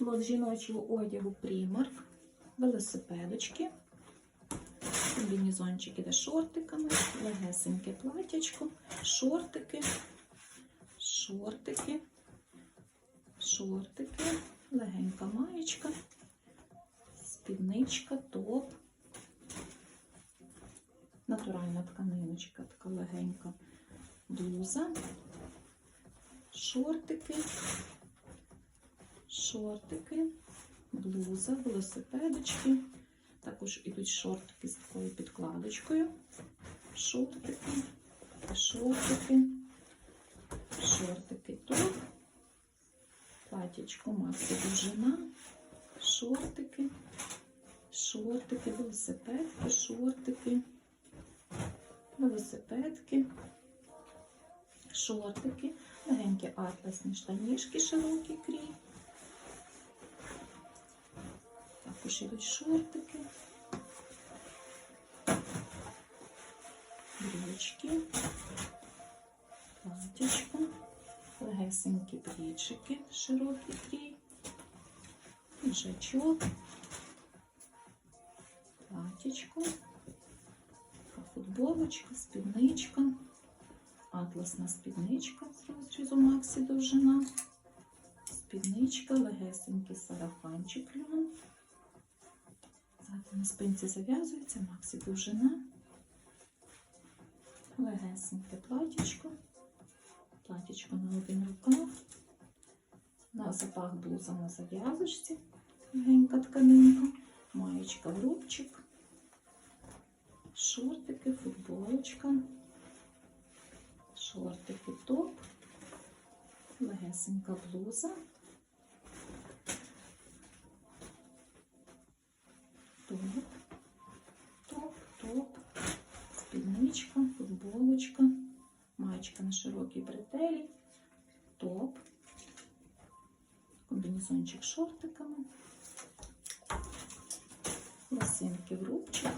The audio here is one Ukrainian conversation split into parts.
Лот жіночого одягу Primark, велосипедочки, комбінезончик іде з шортиками, легесеньке платячко, шортики, шортики, шортики, легенька маєчка, спідничка, топ, натуральна тканиночка, така легенька блуза, шортики, шортики, блуза, велосипедочки. Також ідуть шортики з такою підкладочкою. Шортики, шортики, шортики топ, платячко Максі довжина, шортики, шортики, велосипедки, шортики, велосипедки, шортики, легенькі атласні штанішки, широкий крій. Також ідуть шортики, брючки, платячко, легесенькі плічики, широкий крій, піджачок, платячко, така футболочка, спідничка, атласна спідничка з розрізу Максі довжина, спідничка, легесенький сарафанчик льон. Ззаду на спинці зав'язується, Максі довжина, легесеньке платічко, платічко на один рукав, на запах блуза на зав'язочці, легенька тканинка, маєчка в рубчик, шортики, футболочка, шортики топ, легесенька блуза. топ, топ, топ, спідничка, футболочка, маєчка на широкій бретелі, топ, комбінезончик з шортиками, лосинки в рубчик,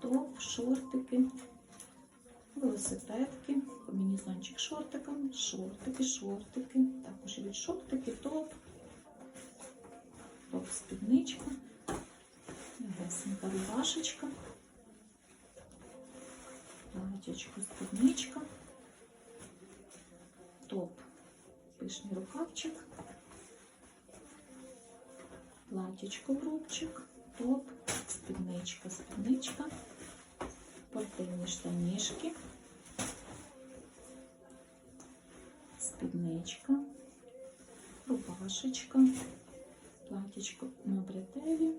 топ, шортики, велосипедки, комбінезончик з шортиками, шортики, шортики, також ідуть шортики, топ, топ, спідничка. Легесенька рубашечка, платячко, спідничка, топ, пишний рукавчик, платячко в рубчик, топ, спідничка, спідничка, спортивні штанішки, спідничка, рубашечка, платячко на бретелі.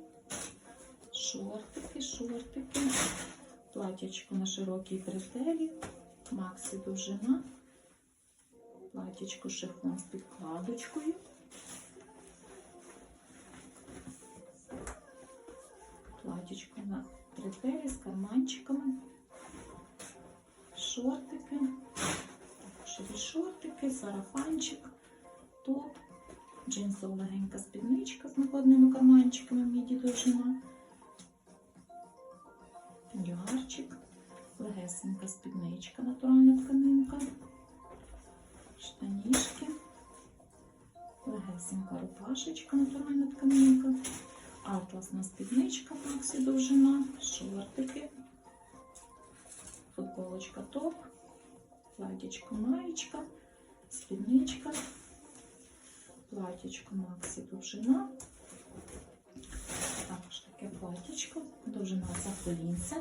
Шортики, шортики, платячко на широкій бретелі, максі довжина, платячко шифон з підкладочкою, платячко на бретелі з карманчиками, шортики, також шортики, сарафанчик, топ, джинсова легенька спідничка з накладними карманчиками, міді довжина дюарчик, легесенька спідничка, натуральна тканинка, штанішки, легесенька рубашечка, натуральна тканинка, атласна спідничка, максі довжина, шортики, футболочка топ, платічко маєчка, спідничка, платічко максі довжина. Довжина за колінця,